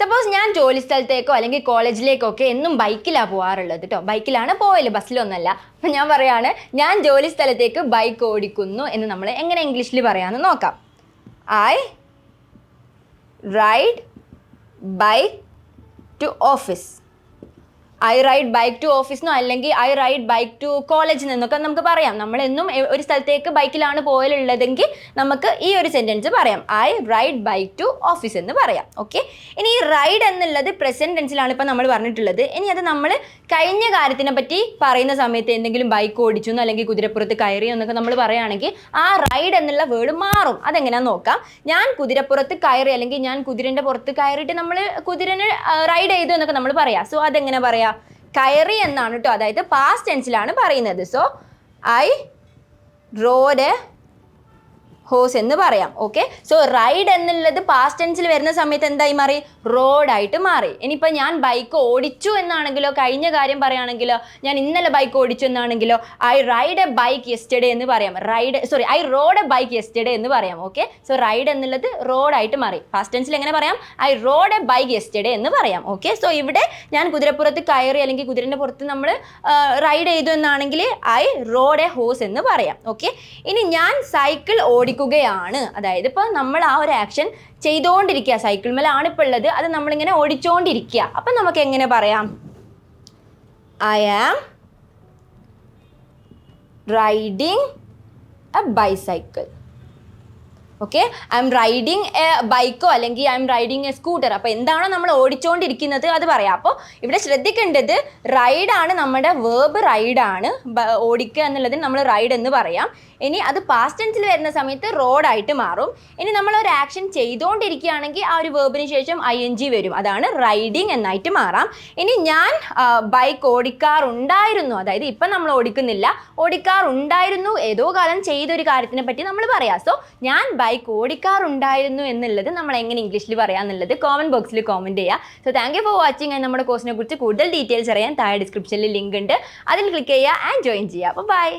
Suppose ഞാൻ ജോലി സ്ഥലത്തേക്കോ അല്ലെങ്കിൽ കോളേജിലേക്കോ ഒക്കെ എന്നും ബൈക്കിലാണ് പോകാറുള്ളത് കേട്ടോ ബൈക്കിലാണ് പോയൽ ബസ്സിലൊന്നല്ല. അപ്പം ഞാൻ പറയാണ് ഞാൻ ജോലി സ്ഥലത്തേക്ക് ബൈക്ക് ഓടിക്കുന്നു എന്ന് നമ്മൾ എങ്ങനെ ഇംഗ്ലീഷിൽ പറയാമെന്ന് നോക്കാം. I ride bike to office I ride bike to ഓഫീസിനോ അല്ലെങ്കിൽ ഐ റൈഡ് ബൈക്ക് ടു കോളേജിൽ നിന്നൊക്കെ നമുക്ക് പറയാം. നമ്മൾ എന്നും ഒരു സ്ഥലത്തേക്ക് ബൈക്കിലാണ് പോയലുള്ളതെങ്കിൽ നമുക്ക് ഈ ഒരു സെന്റൻസ് പറയാം. I ride bike to office എന്ന് പറയാം. ഓക്കെ ഇനി ഈ റൈഡ് എന്നുള്ളത് പ്രസന്റ് ടെൻസിലാണ് ഇപ്പം നമ്മൾ പറഞ്ഞിട്ടുള്ളത്. ഇനി അത് നമ്മൾ കഴിഞ്ഞ കാര്യത്തിനെ പറ്റി പറയുന്ന സമയത്ത് എന്തെങ്കിലും ബൈക്ക് ഓടിച്ചു എന്നോ അല്ലെങ്കിൽ കുതിരപ്പുറത്ത് കയറി എന്നൊക്കെ നമ്മൾ പറയുകയാണെങ്കിൽ ആ റൈഡ് എന്നുള്ള വേർഡ് മാറും. അതെങ്ങനെയാണെന്ന് നോക്കാം. ഞാൻ കുതിരപ്പുറത്ത് കയറി അല്ലെങ്കിൽ ഞാൻ കുതിരന്റെ പുറത്ത് കയറിയിട്ട് നമ്മൾ കുതിരനെ റൈഡ് ചെയ്തു എന്നൊക്കെ നമ്മൾ പറയാം. സോ അതെങ്ങനെ പറയാം? കയറി എന്നാണ് കേട്ടോ അതായത് പാസ്റ്റ് ടെൻസിലാണ് പറയുന്നത്. സോ ഐ റോഡ് ഹോസ് എന്ന് പറയാം ഓക്കെ സോ റൈഡ് എന്നുള്ളത് പാസ്റ്റ് ടെൻസിൽ വരുന്ന സമയത്ത് എന്തായി മാറി? റോഡായിട്ട് മാറി. ഇനിയിപ്പോൾ ഞാൻ ബൈക്ക് ഓടിച്ചു എന്നാണെങ്കിലോ കഴിഞ്ഞ കാര്യം പറയുകയാണെങ്കിലോ ഞാൻ ഇന്നലെ ബൈക്ക് ഓടിച്ചു എന്നാണെങ്കിലോ I ride a bike yesterday എന്ന് പറയാം. Ride sorry I rode a bike yesterday എന്ന് പറയാം ഓക്കെ സോ റൈഡ് എന്നുള്ളത് റോഡായിട്ട് മാറി. പാസ്റ്റ് ടെൻസിൽ എങ്ങനെ പറയാം? I rode a bike yesterday എന്ന് പറയാം ഓക്കെ സോ ഇവിടെ ഞാൻ കുതിരപ്പുറത്ത് കയറി അല്ലെങ്കിൽ കുതിരന്റെ പുറത്ത് നമ്മൾ റൈഡ് ചെയ്തു എന്നാണെങ്കിൽ ഐ റോഡ് എ ഹോസ് എന്ന് പറയാം ഓക്കെ ഇനി ഞാൻ സൈക്കിൾ ഓടിക്കുകയാണ് അതായത് ഇപ്പോൾ നമ്മൾ ആ ഒരു ആക്ഷൻ ചെയ്തുകൊണ്ടിരിക്കുക സൈക്കിൾ മേലാണ് ഇപ്പോൾ ഉള്ളത് അത് നമ്മളിങ്ങനെ ഓടിച്ചുകൊണ്ടിരിക്കുക അപ്പം നമുക്ക് എങ്ങനെ പറയാം? I am riding a bicycle okay I'm riding a ബൈക്കോ അല്ലെങ്കിൽ I M riding a scooter അപ്പോൾ എന്താണോ നമ്മൾ ഓടിച്ചുകൊണ്ടിരിക്കുന്നത് അത് പറയാം. അപ്പോൾ ഇവിടെ ശ്രദ്ധിക്കേണ്ടത് റൈഡാണ് നമ്മുടെ വേർബ് റൈഡാണ് ഓടിക്കുക എന്നുള്ളതിന് നമ്മൾ റൈഡ് എന്ന് പറയാം. ഇനി അത് പാസ്റ്റ് ടെൻസിൽ വരുന്ന സമയത്ത് റോഡായിട്ട് മാറും. ഇനി നമ്മൾ ഒരു ആക്ഷൻ ചെയ്തുകൊണ്ടിരിക്കുകയാണെങ്കിൽ ആ ഒരു വേർബിന് ശേഷം ഐ എൻ ജി വരും. അതാണ് റൈഡിങ് എന്നായിട്ട് മാറാം. ഇനി ഞാൻ ബൈക്ക് ഓടിക്കാറുണ്ടായിരുന്നു. അതായത് ഇപ്പം നമ്മൾ ഓടിക്കുന്നില്ല. ഓടിക്കാറുണ്ടായിരുന്നു. ഏതോ കാലം ചെയ്തൊരു കാര്യത്തിനെ പറ്റി നമ്മൾ പറയാം. സോ ഞാൻ ബൈക്ക് ഓടിക്കാറുണ്ടായിരുന്നു എന്നുള്ളത് നമ്മൾ എങ്ങനെ ഇംഗ്ലീഷിൽ പറയാമെന്നുള്ളത് കോമന്റ് ബോക്സിൽ കോമന്റ് ചെയ്യുക so thank you for watching and നമ്മുടെ കോഴ്സിനെ കുറിച്ച് കൂടുതൽ ഡീറ്റെയിൽസ് അറിയാൻ താഴെ ഡിസ്ക്രിപ്ഷനിൽ ലിങ്ക് ഉണ്ട്. അതിൽ ക്ലിക്ക് ചെയ്യുക ആൻഡ് ജോയിൻ ചെയ്യുക. അപ്പോൾ ബൈ